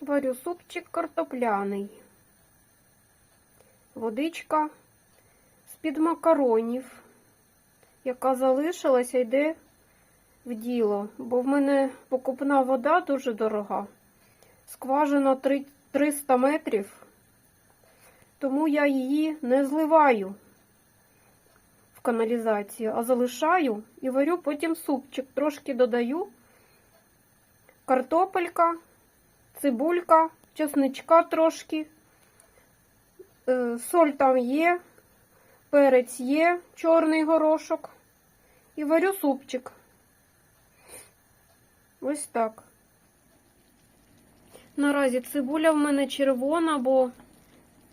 Варю супчик картопляний. Водичка з-під макаронів, яка залишилася, йде в діло, бо в мене покупна вода дуже дорога. Скважина 300 метрів, тому я її не зливаю в каналізацію, а залишаю і варю потім супчик. Трошки додаю картопелька, цибулька, чесничка трошки, е, соль там є, перець є, чорний горошок. І варю супчик. Ось так. Наразі цибуля в мене червона, бо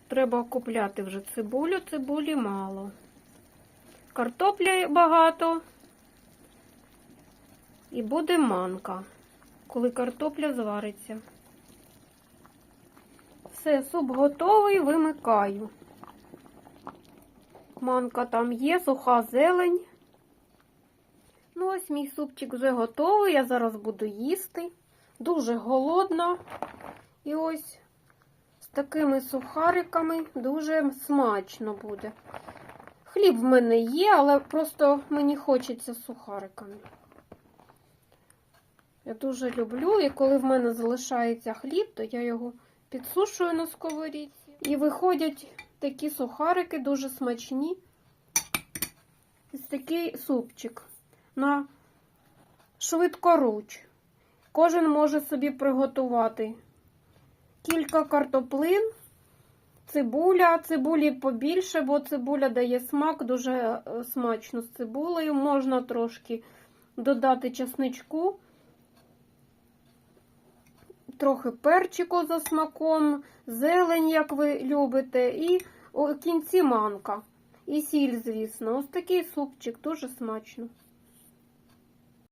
треба купляти вже цибулю, цибулі мало. Картопля багато. І буде манка, коли картопля звариться. Все, суп готовий, вимикаю. Манка там є, суха зелень. Ну, ось мій супчик вже готовий. Я зараз буду їсти. Дуже голодна. І ось з такими сухариками дуже смачно буде. Хліб в мене є, але просто мені хочеться сухариками. Я дуже люблю, і коли в мене залишається хліб, то я його підсушую на сковорідці. І виходять такі сухарики дуже смачні. Ось такий супчик на швидкоруч. Кожен може собі приготувати кілька картоплин, цибуля, цибулі побільше, бо цибуля дає смак, дуже е, смачно з цибулею. Можна трошки додати чесничку, трохи перчику за смаком, зелень, як ви любите, і кінці манка. І сіль, звісно. Ось такий супчик, дуже смачно.